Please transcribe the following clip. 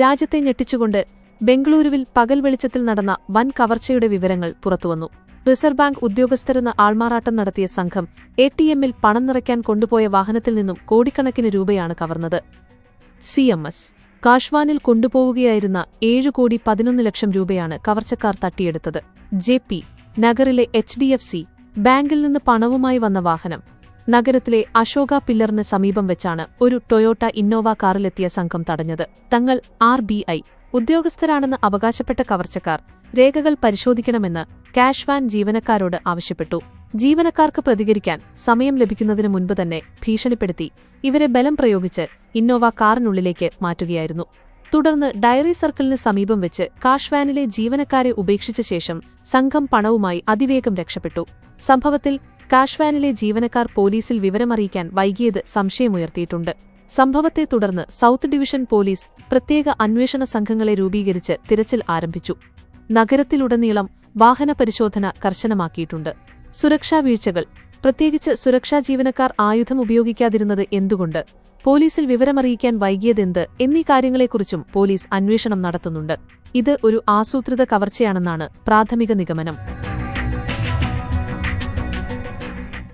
രാജ്യത്തെ ഞെട്ടിച്ചുകൊണ്ട് ബംഗളൂരുവിൽ പകൽ വെളിച്ചത്തിൽ നടന്ന വൻ കവർച്ചയുടെ വിവരങ്ങൾ പുറത്തുവന്നു. റിസർവ് ബാങ്ക് ഉദ്യോഗസ്ഥരെന്ന് ആൾമാറാട്ടം നടത്തിയ സംഘം എ ടി എമ്മിൽ പണം നിറയ്ക്കാൻ കൊണ്ടുപോയ വാഹനത്തിൽ നിന്നും കോടിക്കണക്കിന് രൂപയാണ് കവർന്നത്. C M S. കാഷ്വാനിൽ കൊണ്ടുപോവുകയായിരുന്ന ഏഴ് കോടി പതിനൊന്ന് ലക്ഷം രൂപയാണ് കവർച്ചക്കാർ തട്ടിയെടുത്തത്. J P. നഗറിലെ എച്ച് ഡി എഫ് സി. ബാങ്കിൽ നിന്ന് പണവുമായി വന്ന വാഹനം നഗരത്തിലെ അശോക പില്ലറിന് സമീപം വെച്ചാണ് ഒരു ടൊയോട്ട ഇന്നോവ കാറിലെത്തിയ സംഘം തടഞ്ഞത്. തങ്ങൾ ആർ ബി ഐ ഉദ്യോഗസ്ഥരാണെന്ന് അവകാശപ്പെട്ട കവർച്ചക്കാർ രേഖകൾ പരിശോധിക്കണമെന്ന് കാഷ് വാൻ ജീവനക്കാരോട് ആവശ്യപ്പെട്ടു. ജീവനക്കാർക്ക് പ്രതികരിക്കാൻ സമയം ലഭിക്കുന്നതിന് മുൻപ് തന്നെ ഭീഷണിപ്പെടുത്തി ഇവരെ ബലം പ്രയോഗിച്ച് ഇന്നോവ കാറിനുള്ളിലേക്ക് മാറ്റുകയായിരുന്നു. തുടർന്ന് ഡയറി സർക്കിളിന് സമീപം വെച്ച് കാഷ്വാനിലെ ജീവനക്കാരെ ഉപേക്ഷിച്ച ശേഷം സംഘം പണവുമായി അതിവേഗം രക്ഷപ്പെട്ടു. സംഭവത്തിൽ കാഷ് വാനിലെ ജീവനക്കാർ പോലീസിൽ വിവരമറിയിക്കാൻ വൈകിയത് സംശയമുയർത്തിയിട്ടുണ്ട്. സംഭവത്തെ തുടർന്ന് സൗത്ത് ഡിവിഷൻ പോലീസ് പ്രത്യേക അന്വേഷണ സംഘങ്ങളെ രൂപീകരിച്ച് തിരച്ചിൽ ആരംഭിച്ചു. നഗരത്തിലുടനീളം വാഹന പരിശോധന കർശനമാക്കിയിട്ടുണ്ട്. സുരക്ഷാ വീഴ്ചകൾ പ്രത്യേകിച്ച് സുരക്ഷാ ജീവനക്കാർ ആയുധം ഉപയോഗിക്കാതിരുന്നത് എന്തുകൊണ്ട് പോലീസിൽ വിവരമറിയിക്കാൻ വൈകിയതെന്ത് എന്നീ കാര്യങ്ങളെക്കുറിച്ചും പോലീസ് അന്വേഷണം നടത്തുന്നുണ്ട്. ഇത് ഒരു ആസൂത്രിത കവർച്ചയാണെന്നാണ് പ്രാഥമിക നിഗമനം.